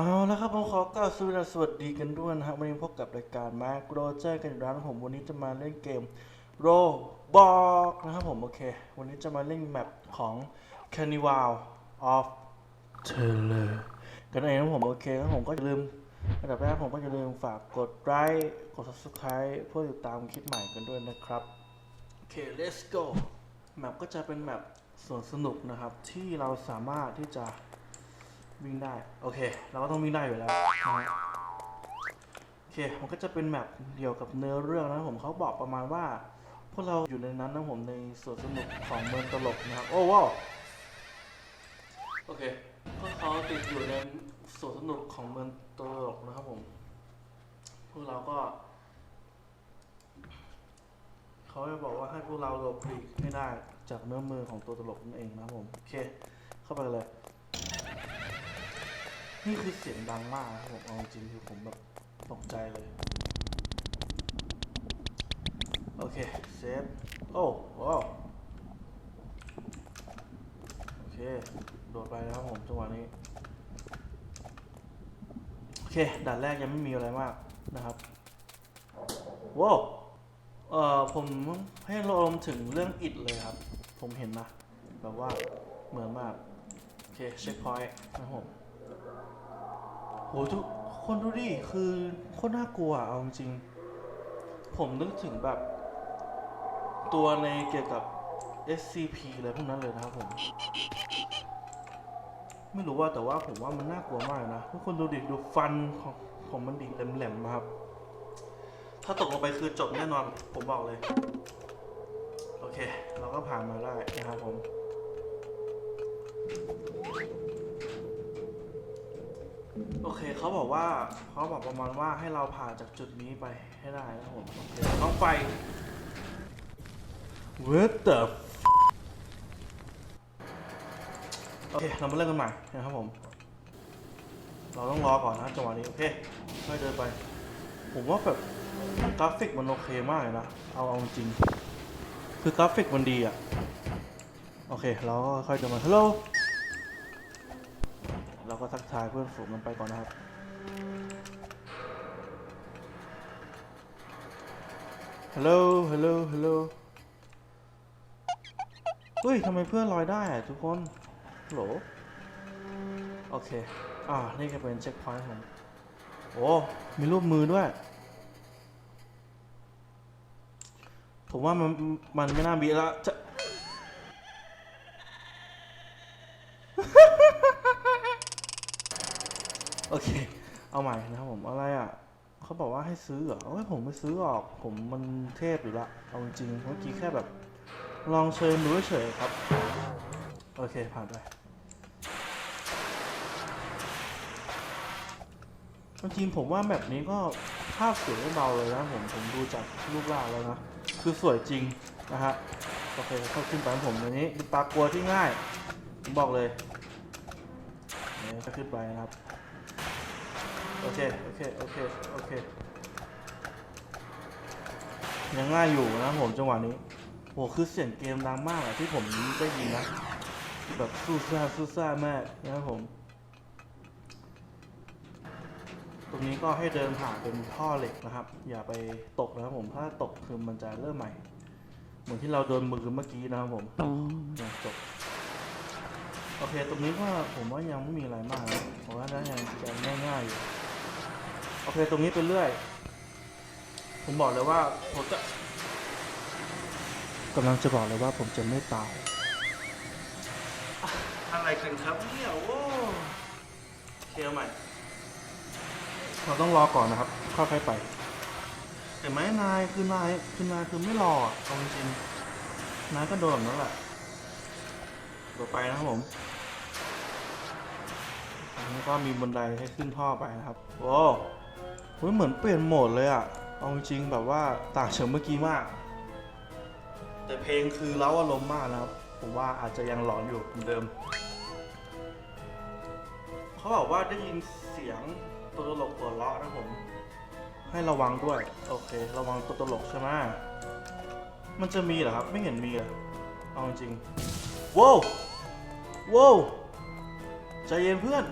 เอาล้วครับผมขอกล่าวสวัสดีกันด้วยนะครับวันนี้พบกับรายการมาโกรเจอร์กันอีกแล้วนะผมวันนี้จะมาเล่นเกมโรบอกนะครับผมโอเค วันนี้จะมาเล่นแมปของ Carnival of Terror กันเองนะผมโอเคแล้วผมก็อย่าลืมอันดับแรกผมก็อย่าลืมฝากกดไลค์กด subscribe เพื่อติดตามคลิปใหม่กันด้วยนะครับโอเค let's go แมปก็จะเป็นแมปสวนสนุกนะครับที่เราสามารถที่จะ วิ่งได้ โอเค เราก็ต้องวิ่งได้อยู่แล้วนะฮะโอเค มันก็จะเป็นแมปเดียวกับเนื้อเรื่องนะผมเขาบอกประมาณว่า พวกเราอยู่ในนั้นนะผมในสวนสนุกของเมืองตลกนะครับ โอ้ว้าวโอเคพวกเขาติดอยู่ในสวนสนุกของเมืองตลกนะครับผม พวกเราก็เขาจะบอกว่าให้พวกเราหลบหลีกให้ได้จากเนื้อมือของตัวตลกนั่นเองนะครับผม โอเค เข้าไปเลย นี่คือเสียงดังมากนะครับผมเอาจริงคือผมแบบตกใจเลย โอเค เซฟ โอ้ว้าวโอเค โดดไปนะครับผมจังหวะนี้ โอเค ด่านแรกยังไม่มีอะไรมากนะครับว้าวเอ่อผมให้ราลมถึงเรื่องอิดเลยครับ ผมเห็นนะ แบบว่าเหมือนมาก โอเค เช็คพอยต์นะครับผม โหทุกคนดูดิคือโคตรน่ากลัวเอาจริงๆผมนึกถึงแบบ ตัวในเกี่ยวกับ SCP อะไรพวกนั้นเลยนะครับผม ไม่รู้ว่าแต่ว่าผมว่ามันน่ากลัวมากนะ ทุกคนดูดิดูฟันของของมันดิแหลมๆนะครับ ถ้าตกลงไปคือจบแน่นอน ผมบอกเลย โอเค เราก็ผ่านมาได้นะครับผม โอเคเขาบอกว่าเขาบอกประมาณว่าให้เราผ่านจากจุดนี้ไปให้ได้นะครับผมโอเคต้องไป What the f- โอเค เรามาเริ่มกันใหม่นะครับผม เราต้องรอก่อนนะจังหวะนี้ โอเคค่อยเดินไป ผมว่าแบบกราฟิกมันโอเคมากเลยนะ เอาเอาจริง คือกราฟิกมันดีอะโอเค เราก็ค่อยเดินมาฮัลโหล เราก็ทักทายเพื่อนฝูงมันไปก่อนนะครับ ฮัลโหล ฮัลโหล ฮัลโหล เฮ้ยทำไมเพื่อนลอยได้อะทุกคนโหล โอเค อ่า นี่ก็เป็นเช็คพอยต์ผม โอ้ มีรูปมือด้วย ผมว่ามัน มันไม่น่ามีแล้วจะ โอเค เอาใหม่นะครับผมอะไรอะเขาบอกว่าให้ซื้อเหรอเอ้ยผมไม่ซื้อหรอกผมมันเทพอยู่ละเอาจริงๆเมื่อกี้แค่แบบ ลองเชิญดูเฉยๆครับ โอเค ผ่านไปจริงๆผมว่าแบบนี้ก็ภาพสวยไม่เบาเลยนะผมผมดูจากรูปร่างแล้วนะ คือสวยจริงนะฮะโอเคเข้าขึ้นไปผมอันนี้เป็นปลากลัวที่ง่าย ผมบอกเลยนี่ขึ้นไปนะครับ โอเค โอเค โอเค โอเค ยังง่ายอยู่นะผมจังหวะนี้โหคือเสียงเกมดังมากอะที่ผมได้ยินนะ แบบสู้ซ่าสู้ซ่ามากนะครับผม ตรงนี้ก็ให้เดินผ่านเป็นท่อเหล็กนะครับ อย่าไปตกนะครับผม ถ้าตกคือมันจะเริ่มใหม่ เหมือนที่เราโดนมือเมื่อกี้นะครับผมเนี่ยจบโอเค ตรงนี้ก็ผมว่ายังไม่มีอะไรมากนะผมว่าน่ายังจะง่ายๆอยู่ โอเคตรงนี้ไปเรื่อย ผมบอกเลยว่าผมจะกำลังจะบอกเลยว่าผมจะไม่ตาย อะไรกันครับเนี่ยโอ้เคลียร์ใหม่ เราต้องรอก่อนนะครับ ค่อยๆไปแต่ไหมนายคือนายคือนายคือไม่รออะเอาจริงๆนายก็โดนแบบนั้นแหละต่อไปนะครับผมอันนี้ก็มีบันไดให้ขึ้นท่อไปนะครับ โอ้ เหมือนเปลี่ยนโหมดเลยอะเอาจริงๆแบบว่าต่างจากเมื่อกี้มาก แต่เพลงคือเล้าอารมณ์มากนะครับ ผมว่าอาจจะยังหลอนอยู่เหมือนเดิม เขาบอกว่าได้ยินเสียงตัวตลกหัวเราะนะผม ให้ระวังด้วย โอเค ระวังตัวตลกใช่ไหมมันจะมีเหรอครับ ไม่เห็นมีเลยเอาจริงๆว้าวว้าวใจเย็นเพื่อน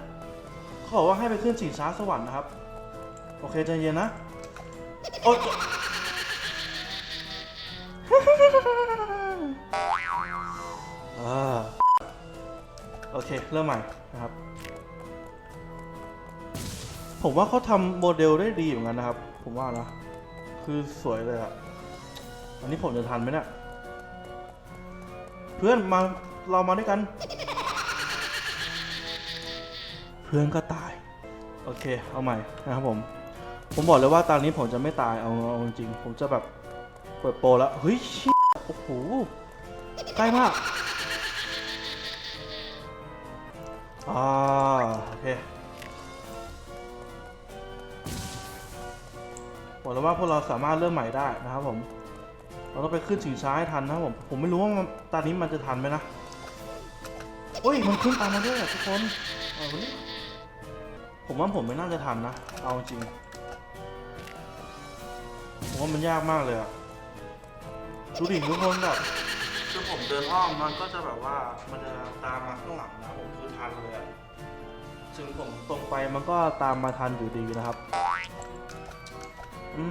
เขาบอกว่าให้ไปขึ้นชิงช้าสวรรค์นะครับ โอเคใจเย็นนะโอ๊ยอ่าโอเค เริ่มใหม่นะครับ ผมว่าเขาทำโมเดลได้ดีเหมือนกันนะครับ ผมว่านะ คือสวยเลยอะอันนี้ผมจะทันไหมเนี่ยเพื่อนมาเรามาด้วยกัน เพื่อนก็ตาย โอเค เอาใหม่นะครับผม ผมบอกเลยว่าตอนนี้ผมจะไม่ตายเอาเอาจริงๆผมจะแบบเปิดโปรแล้วเฮ้ยโอ้โหใกล้มากอ่าโอเคบอกแล้วว่าพวกเราสามารถเริ่มใหม่ได้นะครับผม เราต้องไปขึ้นชิงช้าให้ทันนะครับผม ผมไม่รู้ว่าตอนนี้มันจะทันไหมนะโอ้ยมันขึ้นตามมาด้วยอะทุกคนเอาวะเนี่ยผมว่าผมไม่น่าจะทันนะ เอาจริง ผมว่ามันยากมากเลยอะดูดิทุกคนแบบคือผมเดินอ้อมมันก็จะแบบว่ามันจะตามมาข้างหลังนะผมคือทันเลยอะถึงผมตรงไปมันก็ตามมาทันอยู่ดีนะครับ อื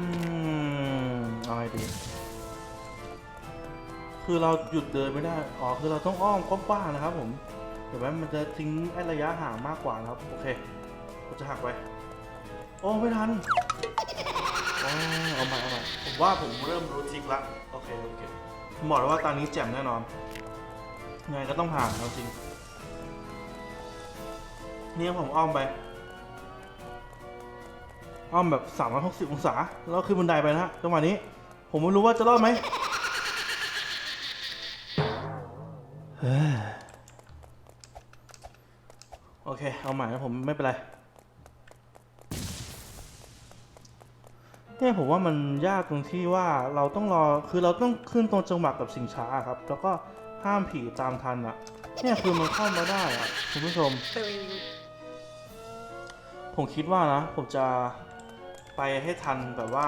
มเอาไงดี คือเราหยุดเดินไม่ได้ อ๋อ คือเราต้องอ้อมกว้างๆนะครับ ผมเดี๋ยวแม้มันจะทิ้งระยะห่างมากกว่านะครับ โอเคเราจะหักไป โอ้ ไม่ทัน อ๋อเอาใหม่เอาม่ผมว่าผมเริ่มรู้ทริกละโอเคโอเคผมบอกเลยว่าตอนนี้แจ่มแน่นอนยังไงก็ต้องผ่านเอาจริงเนี่ยผมอ้อมไป อ้อมแบบ 360 องศา แล้วขึ้นบันไดไปนะฮะจังหวะนี้ ผมไม่รู้ว่าจะรอดไหมเฮ้ยโอเค เอาใหม่นะผมไม่เป็นไร เนี่ยผมว่ามันยากตรงที่ว่าเราต้องรอคือเราต้องขึ้นตรงจังหวะกับสิงช้าครับ แล้วก็ห้ามผีตามทันอะเนี่ยคือมันเข้ามาได้อะคุณผู้ชม ผมคิดว่านะ ผมจะไปให้ทันแบบว่า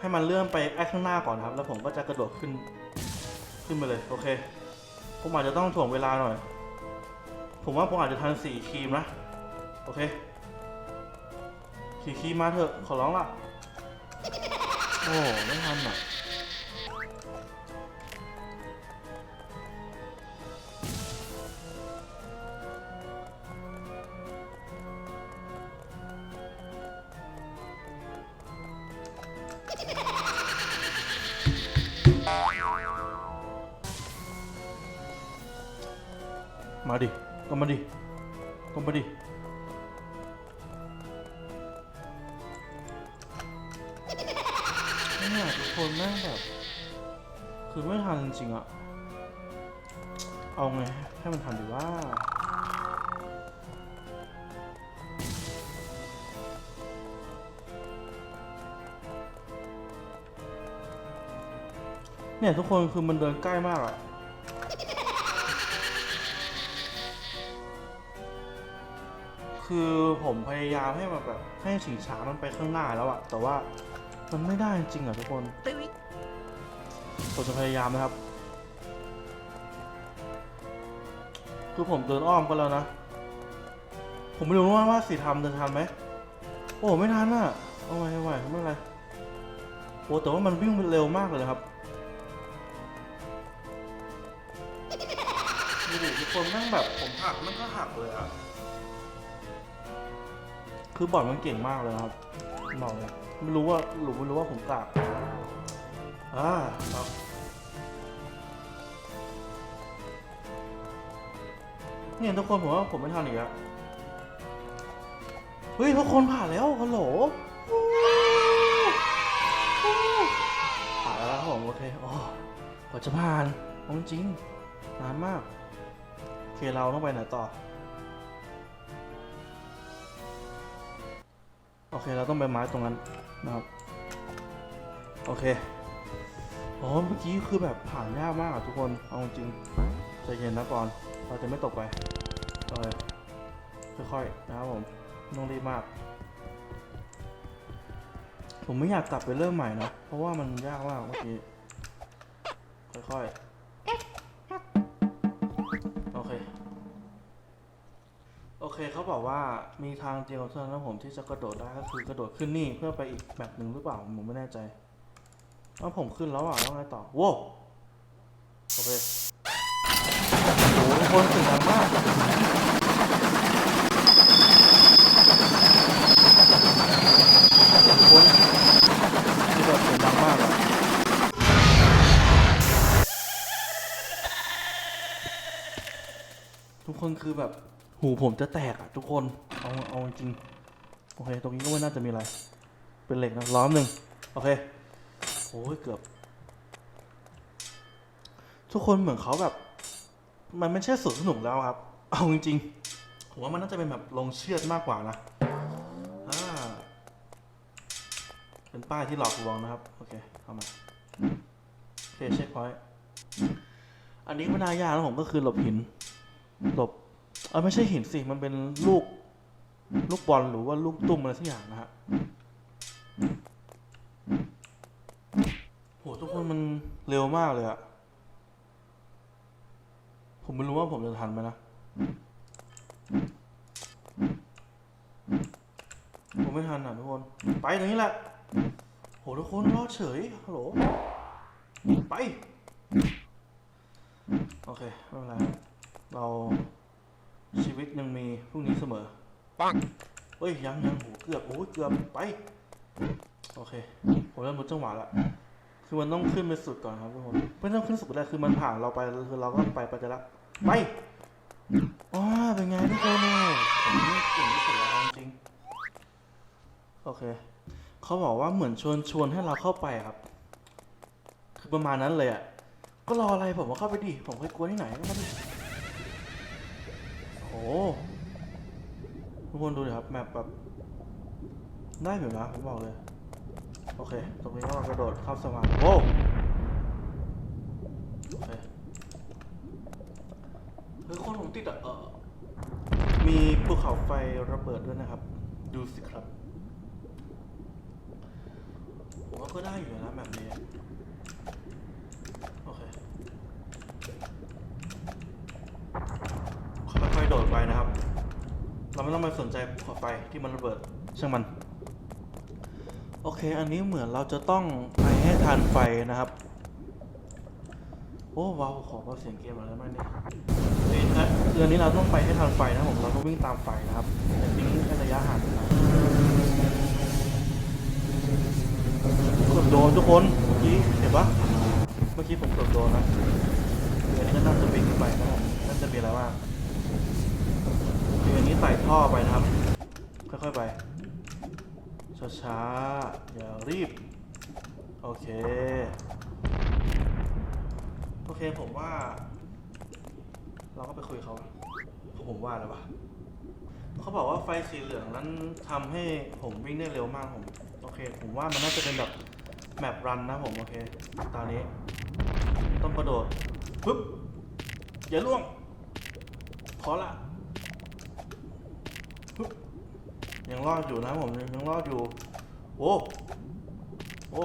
ให้มันเลื่อนไปไอ้ข้างหน้าก่อนครับ แล้วผมก็จะกระโดดขึ้น ขึ้นไปเลยโอเค ผมอาจจะต้องถ่วงเวลาหน่อย ผมว่าผมอาจจะทันสี่ครีมนะ โอเคสี่ครีมมาเถอะขอร้องล่ะ โอ้ไม่ทันอะมาดิก็มาดิก็มาดิ แม่งแบบ คือไม่ทันจริงๆอะเอาไง ให้มันทันดีว่าเนี่ยทุกคนคือมันเดินใกล้มากอะคือผมพยายามให้มันแบบให้สิงช้ามันไปข้างหน้าแล้วอะแต่ว่ามันไม่ได้จริงๆอะทุกคน ผมจะพยายามนะครับ คือผมเดินอ้อมก็แล้วนะ ผมไม่รู้ว่าว่าสีทำจะทันไหม โอ้ไม่ทันอะเอาไว้เอาไว้ไม่เป็นไรโอ้แต่ว่ามันวิ่งเร็วมากเลยครับดูดิทุกคนแม่งแบบผมหักมันก็หักเลยอะคือบอดมันเก่งมากเลยครับบอกเลยไม่รู้ว่าหรือไม่รู้ว่าผมกาก อ่าครับเนี่ยทุกคนผมว่าผมไม่ทันอีกแล้วเฮ้ยทุกคนผ่านแล้วฮัลโหลผ่านแล้วครับผมโอเคโอ้กว่าจะผ่านจริงนานมากโอเคเราต้องไปไหนต่อโอเคเราต้องไปไม้ตรงนั้นนะครับโอเค อ๋อเมื่อกี้คือแบบผ่านยากมากอะทุกคน เอาจริงใจเย็นนะก่อน เราจะไม่ตกไปโอเคค่อยๆนะครับผมไม่ต้องรีบมาก ผมไม่อยากกลับไปเริ่มใหม่นะ เพราะว่ามันยากมากเมื่อกี้ ค่อยๆ โอเค โอเคเขาบอกว่ามีทางเดียวเท่านั้นผมที่จะกระโดดได้ก็คือกระโดดขึ้นนี่เพื่อไปอีกแบบหนึ่งหรือเปล่า ผมไม่แน่ใจ ว่าผมขึ้นแล้วอะแล้วไงต่อ โว้โอเคโอ้โหทุกคนเสียงดังมากทุกคนนี่แบบเสียงดังมากอะทุกคนคือแบบ หูผมจะแตกอะทุกคน เอาเอาจริง โอเค ตรงนี้ก็ไม่น่าจะมีอะไร เป็นเหล็กนะล้อมหนึ่งโอเค โอ้ยเกือบ ทุกคนเหมือนเขาแบบ มันไม่ใช่สวนสนุกแล้วครับ เอาจริงๆผมว่ามันน่าจะเป็นแบบลงเชือดมากกว่านะอ่าเป็นป้ายที่หลอกลวงนะครับ โอเคเข้ามาโอเคเช็คพอยต์อันนี้ไม่น่ายากแล้วผมก็คือหลบหิน หลบเออไม่ใช่หินสิ มันเป็นลูก ลูกบอลหรือว่าลูกตุ้มอะไรสักอย่างนะฮะ โหทุกคนมันเร็วมากเลยอะผมไม่รู้ว่าผมจะทันไหมนะ ผมไม่ทันอะทุกคน ไปตรงนี้แหละ โหทุกคนรอดเฉย ฮัลโหล ไป โอเคไม่เป็นไรครับเราชีวิตยังมีพรุ่งนี้เสมอ ปังเฮ้ยยังยังโหเกือบโอ้ยเกือบไป โอเค ผมเริ่มรู้จังหวะละ คือมันต้องขึ้นไปสุดก่อนครับทุกคนไม่ต้องขึ้นสุดก็ได้คือมันผ่านเราไปคือเราก็ไปไปจะละไปอ๋อเป็นไงทุกคนเนี่ยผมนี่เก่งที่สุดแล้วจริงๆโอเคเขาบอกว่าเหมือนชวนชวนให้เราเข้าไปครับ คือประมาณนั้นเลยอะก็รออะไรผมก็เข้าไปดิผมเคยกลัวที่ไหนก็มาดิโอ้ทุกคนดูดิครับแมปแบบได้อยู่นะผมบอกเลย โอเค ตรงนี้ก็กระโดดข้ามสะพานโอ้โอเคเฮ้ยคนผมติดอะเออมีภูเขาไฟระเบิดด้วยนะครับ ดูสิครับผมว่าก็ได้อยู่นะแบบนี้ โอเคค่อยๆโดดไปนะครับ เราไม่ต้องไปสนใจภูเขาไฟที่มันระเบิดช่างมัน โอเค อันนี้เหมือนเราจะต้องไปให้ทันไฟนะครับ โอ้ว้าวขอเสียงเกมอะไรไหมเนี่ยนี่นะคืออันนี้เราต้องไปให้ทันไฟนะผม เราต้องวิ่งตามไฟนะครับแต่ทิ้งให้ระยะห่างกันะกือบโดนทุกคนเมื่อกี้เห็นปะเมื่อกี้ผมกือบโดนนะคือนี้ก็น่าจะวิ่งขึ้นไปนะครับผมน่าจะมีอะไรบ้างคืออันนี้ไต่ท่อไปนะครับ ค่อยๆไปช้าๆ อย่ารีบ โอเค โอเคผมว่า เราก็ไปคุยเขาผมว่าอะไรวะเขาบอกว่าไฟสีเหลืองนั้นทำให้ผมวิ่งได้เร็วมากผม โอเค ผมว่ามันน่าจะเป็นแบบแมปรันนะผมโอเค ตอนนี้ ต้องกระโดดปึ๊บอย่าล่วง ขอละปึ๊บยังรอดอยู่นะผมยังรอดอยู่ โอ้โอ้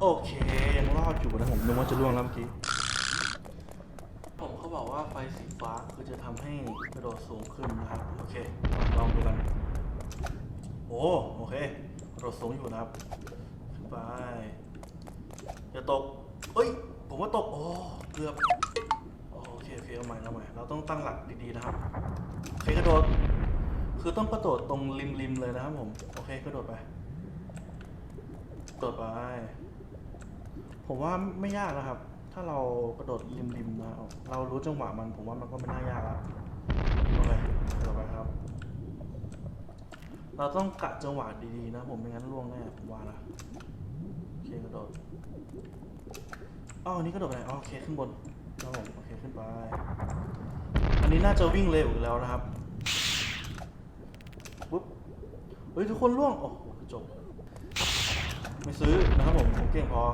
โอเค ยังรอดอยู่นะผมนึกว่าจะล่วงแล้วเมื่อกี้ ผมเขาบอกว่าไฟสีฟ้าคือจะทำให้กระโดดสูงขึ้นนะครับ โอเค ลองดูกัน โอ้โอเคกระโดดสูงอยู่นะครับขึ้นไปอย่าตกเอ้ย ผมว่าตก โอ้เกือบโอเคโอเคเอาใหม่เอาใหม่เราต้องตั้งหลักดีๆนะครับ โอเคกระโดด คือต้องกระโดดตรงริมริมๆเลยนะครับผม โอเคกระโดดไปกระโดดไป ผมว่าไม่ยากนะครับ ถ้าเรากระโดดริมริมนะเรารู้จังหวะมัน ผมว่ามันก็ไม่น่ายากแล้วโอเคกระโดดไปครับ เราต้องกะจังหวะดีๆนะ ผมไม่งั้นล่วงแน่ผมว่านะโอเคกระโดดอ๋ออันนี้กระโดดไปไหนอ๋อโอเคขึ้นบนครับผมโอเคขึ้นไป อันนี้น่าจะวิ่งเร็วอีกแล้วนะครับ เฮ้ยทุกคนล่วง โอ้โหจบ ไม่ซื้อนะครับผม ผมเก่งพอ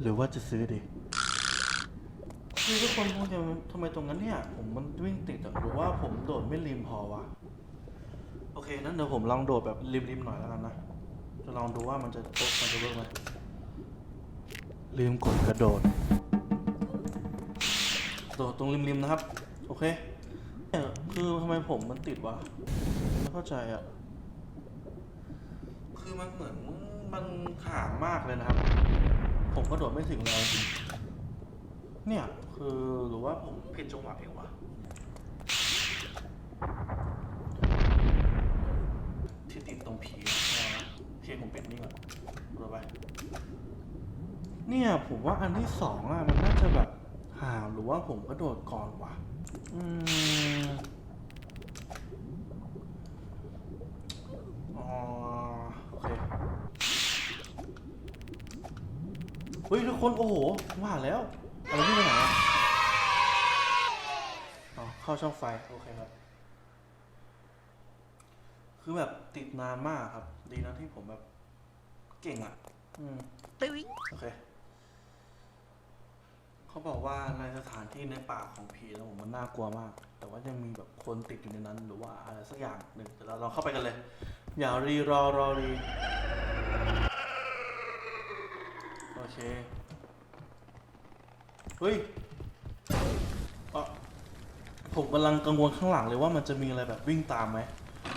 หรือว่าจะซื้อดีคือทุกคนทำไมทำไมตรงนั้นเนี่ย ผมมันวิ่งติดอะหรือว่าผมโดดไม่ริมพอวะ โอเคนั้นเดี๋ยวผมลองโดดแบบริมๆหน่อยแล้วกันนะ จะลองดูว่ามันจะโต๊ะมันจะเวิร์กไหมลืมกดกระโดด โดดตรงริมๆนะครับ โอเค คือทำไมผมมันติดวะไม่เข้าใจอะ คือมันเหมือนมันห่างมากเลยนะครับ ผมก็โดดไม่ถึงเลยเนี่ยคือหรือว่าผมผิดจังหวะเองวะที่ติดตรงผีนะโอเคผมเป็นนี่ก่อนกดไปเนี่ยผมว่าอันที่สองอะมันน่าจะแบบห่างหรือว่าผมกระโดดก่อนวะอืมอ๋อโอเค เฮ้ยทุกคนโอ้โหว่าแล้วอะไรที่ไปไหนอะอ๋อเข้าช่องไฟโอเคครับ คือแบบติดนานมากครับ ดีนะที่ผมแบบ เก่งอะ อืมโอเค เขาบอกว่าในสถานที่ในป่าของผีแล้วผมมันน่ากลัวมาก แต่ว่ายังมีแบบคนติดอยู่ในนั้น หรือว่าอะไรสักอย่างหนึ่งแต่เราลองเข้าไปกันเลย อย่ารีรอรอรีโอเค เฮ้ยอะผมกำลังกังวลข้างหลังเลยว่ามันจะมีอะไรแบบวิ่งตามไหม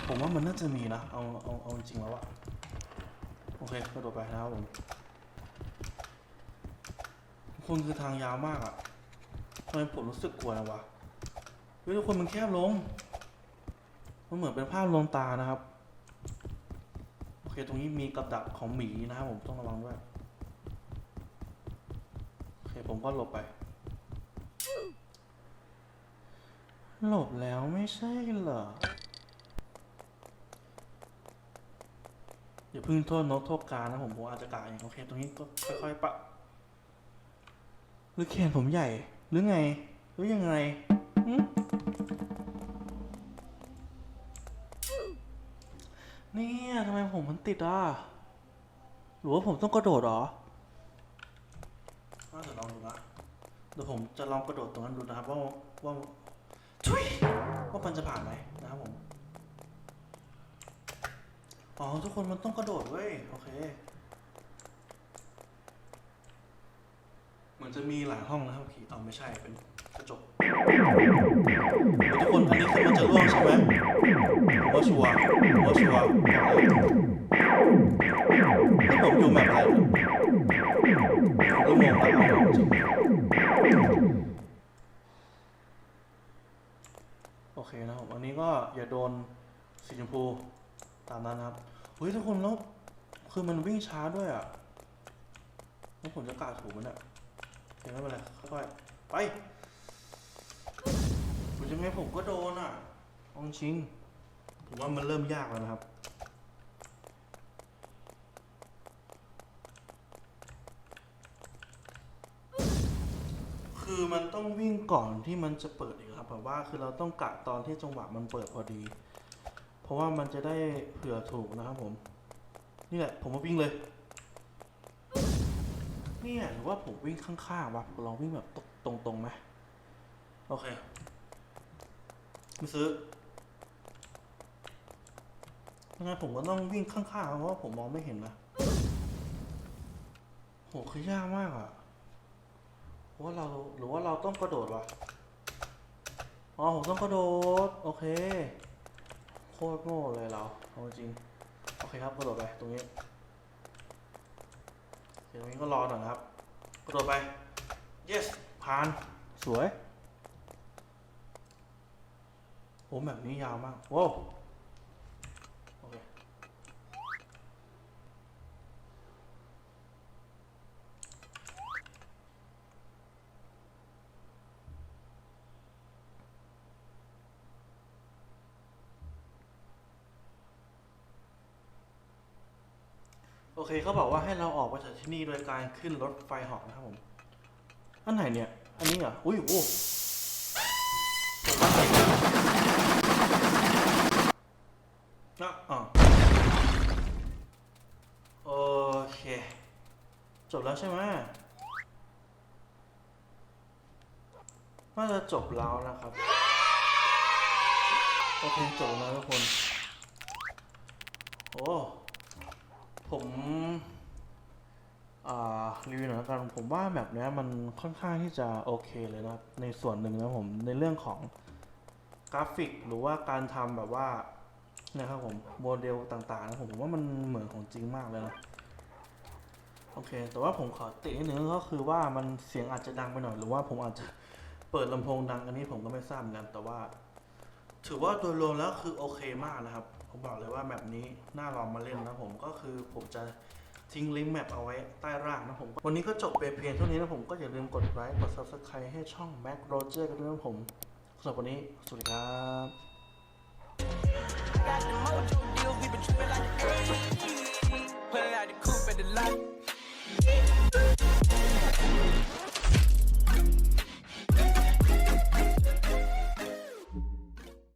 ผมว่ามันน่าจะมีนะ เอาเอาเอาจริงๆแล้วอะโอเคกระโดดไปนะครับผมทุกคนคือทางยาวมากอะทำไมผมรู้สึกกลัวนะวะ เฮ้ยทุกคนมันแคบลง มันเหมือนเป็นภาพลวงตานะครับ โอเค ตรงนี้มีกับดักของหมีนะครับผมต้องระวังด้วย ผมก็หลบไป หลบแล้วไม่ใช่เหรอ อย่าพึ่งโทษนกโทษกานะผมผมอาจจะกาเองโอเค ตรงนี้ก็ค่อยๆปะ หรือแขนผมใหญ่ หรือไง หรือยังไงเนี่ยทำไมผมมันติดอะ หรือว่าผมต้องกระโดดหรอน่าจะลองดูนะ เดี๋ยวผมจะลองกระโดดตรงนั้นดูนะครับ ว่าว่าทุยว่ามันจะผ่านไหมนะครับผมอ๋อทุกคนมันต้องกระโดดเว้ยโอเคเหมือนจะมีหลายห้องนะครับพี่เอาไม่ใช่เป็นกระจกทุกคนอันนี้คือมันจะร่วงใช่ไหมผมว่าชัวร์ รับอันนี้ก็อย่าโดนสีชมพูตามนั้นครับเฮ้ยทุกคนแล้วคือมันวิ่งช้าด้วยอะแล้วผมจะกาดถูกมันอะเห็นไม่เป็นไรค่อยๆไปผมจะไม่ผมก็โดนอะอาจริงผมว่ามันเริ่มยากแล้วนะครับ คือมันต้องวิ่งก่อนที่มันจะเปิดอีกครับแบบว่าคือเราต้องกะตอนที่จังหวะมันเปิดพอดี เพราะว่ามันจะได้เผื่อถูกนะครับผมนี่แหละผมมาวิ่งเลยเนี่ยหรือว่าผมวิ่งข้างๆวะลองวิ่งแบบตรงๆไหมโอเคไม่ซื้อยังไงผมก็ต้องวิ่งข้างๆเพราะว่าผมมองไม่เห็นนะโหคือยากมากอะ ว่าเราหรือว่าเราต้องกระโดดวะอ๋อผมต้องกระโดด โอเค โคตรโง่เลยเราเอาจริง โอเคครับกระโดดไปตรงนี้เดี๋ยวนี้ก็รอหน่อยครับกระโดดไป yes ผ่าน สวยโหแบบนี้ยาวมาก ว้วโอเค โอ เคเขาบอกว่าให้เราออกไปจากที่นี่โดยการขึ้นรถไฟหอกนะครับผม อันไหนเนี่ย อันนี้เหรอ อุ้ยโอ้นนะอะโอเค จบแล้วใช่ไหมน่าจะจบแล้วนะครับ โอเค จบแล้วทุกคน โอ้ ผมรีวิวหน่อยแล้วกันผมว่าแบบเนี้ยมันค่อนข้างที่จะโอเคเลยนะในส่วนหนึ่งนะผมในเรื่องของกราฟิกหรือว่าการทำแบบว่านะครับผมโมเดลต่างๆนะผมผมว่ามันเหมือนของจริงมากเลยนะโอเค แต่ว่าผมขอตินิดนึงก็คือว่ามันเสียงอาจจะดังไปหน่อยหรือว่าผมอาจจะเปิดลำโพงดังอันนี้ผมก็ไม่ทราบเหมือนกันแต่ว่า ถือว่าโดยรวมแล้วคือโอเคมากนะครับ ผมบอกเลยว่าแบบนี้น่าลองมาเล่นนะผมก็คือผมจะทิ้งลิงก์แมปเอาไว้ใต้ร่างนะผม วันนี้ก็จบไปเพียงเท่านี้นะผมก็อย่าลืมกดไลค์กด subscribe ให้ช่อง Mac Roger กันด้วยนะผมสำหรับวันนี้ สวัสดีครับ